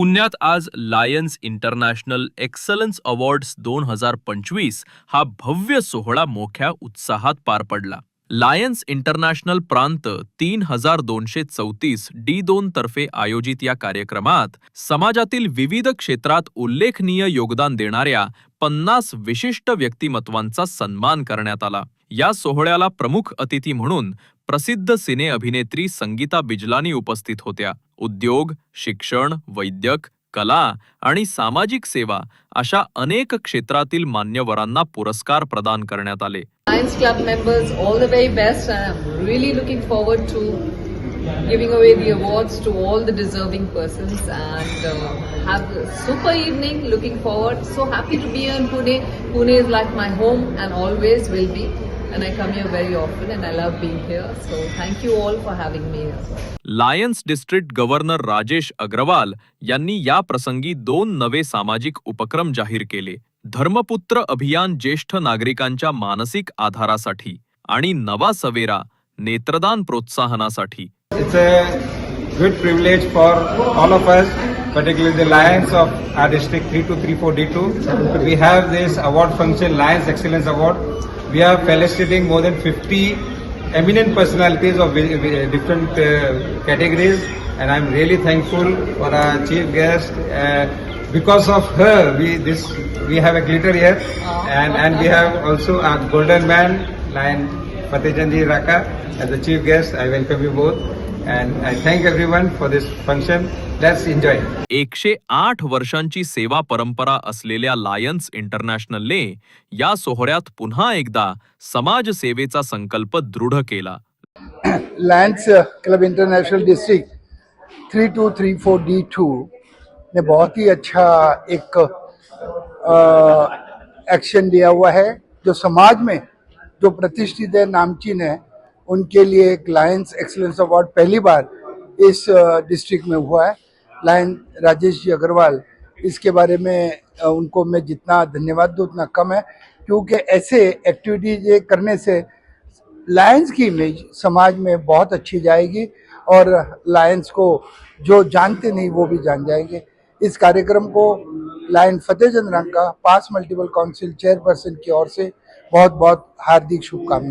पुण्यात आज Lions international excellence awards दोन हजार पंचवीस हा भव्य सोहळा मोठ्या उत्साहात पार पडला. लायन्स इंटरनॅशनल प्रांत तीन हजार दोनशे चौतीस डी दोन तर्फे आयोजित या कार्यक्रमात समाजातील विविध क्षेत्रात उल्लेखनीय योगदान देणाऱ्या पन्नास विशिष्ट व्यक्तिमत्वांचा सन्मान करण्यात आला. या सोहळ्याला प्रमुख अतिथी म्हणून प्रसिद्ध सिने अभिनेत्री संगीता बिजलानी उपस्थित होत्या. उद्योग शिक्षण वैद्यक कला आणि सामाजिक सेवा अशा अनेक क्षेत्रातील मान्यवरांना पुरस्कार प्रदान करण्यात आले. Science club members all the very best I am really looking forward to giving away the awards to all the deserving persons and have super evening looking forward so happy to be in Pune Pune is like my home and always will be and I come here very often and I love being here. So thank you all for having me as Lions district governor Rajesh Agarwal यांनी या प्रसंगी दोन नवे सामाजिक उपक्रम जाहीर केले. धर्मपुत्र अभियान ज्येष्ठ नागरिकांच्या मानसिक आधारासाठी आणि नवा सवेरा नेत्रदान प्रोत्साहनासाठी. Lions of our district we have this award function Lions excellence award We are felicitating more than 50 eminent personalities of different uh, categories, and I'm really thankful for our chief guest. Uh, because of her, we this we have a glitter here, and and we have also our golden man, Lion Fatehjanji Raka, as the chief guest. I welcome you both, and I thank everyone for this function. Let's enjoy. एकशे आठ वर्षांची सेवा परंपरा असलेल्या Lions इंटरनॅशनलने या सोहळ्यात पुन्हा एकदा समाजसेवेचा संकल्प दृढ केला Lions club international district 3234D2 ने बहुत ही अच्छा एक एक्शन लिया हुआ है जो समाज में जो प्रतिष्ठित है नामचीन है, उनके लिए एक लायंस एक्सलेंस अवार्ड पहली बार इस डिस्ट्रिक्ट में हुआ है। लायन राजेश जी अग्रवाल, इसके बारे में उनको मैं जितना धन्यवाद दूँ उतना कम है, क्योंकि ऐसे एक्टिविटीज़ करने से लायंस की इमेज समाज में बहुत अच्छी जाएगी और लायंस को जो जानते नहीं वो भी जान जाएँगे। इस कार्यक्रम को लायन फतेहचंद रंग का पास मल्टीपल काउंसिल चेयरपर्सन की ओर से बहुत बहुत हार्दिक शुभकामनाएं।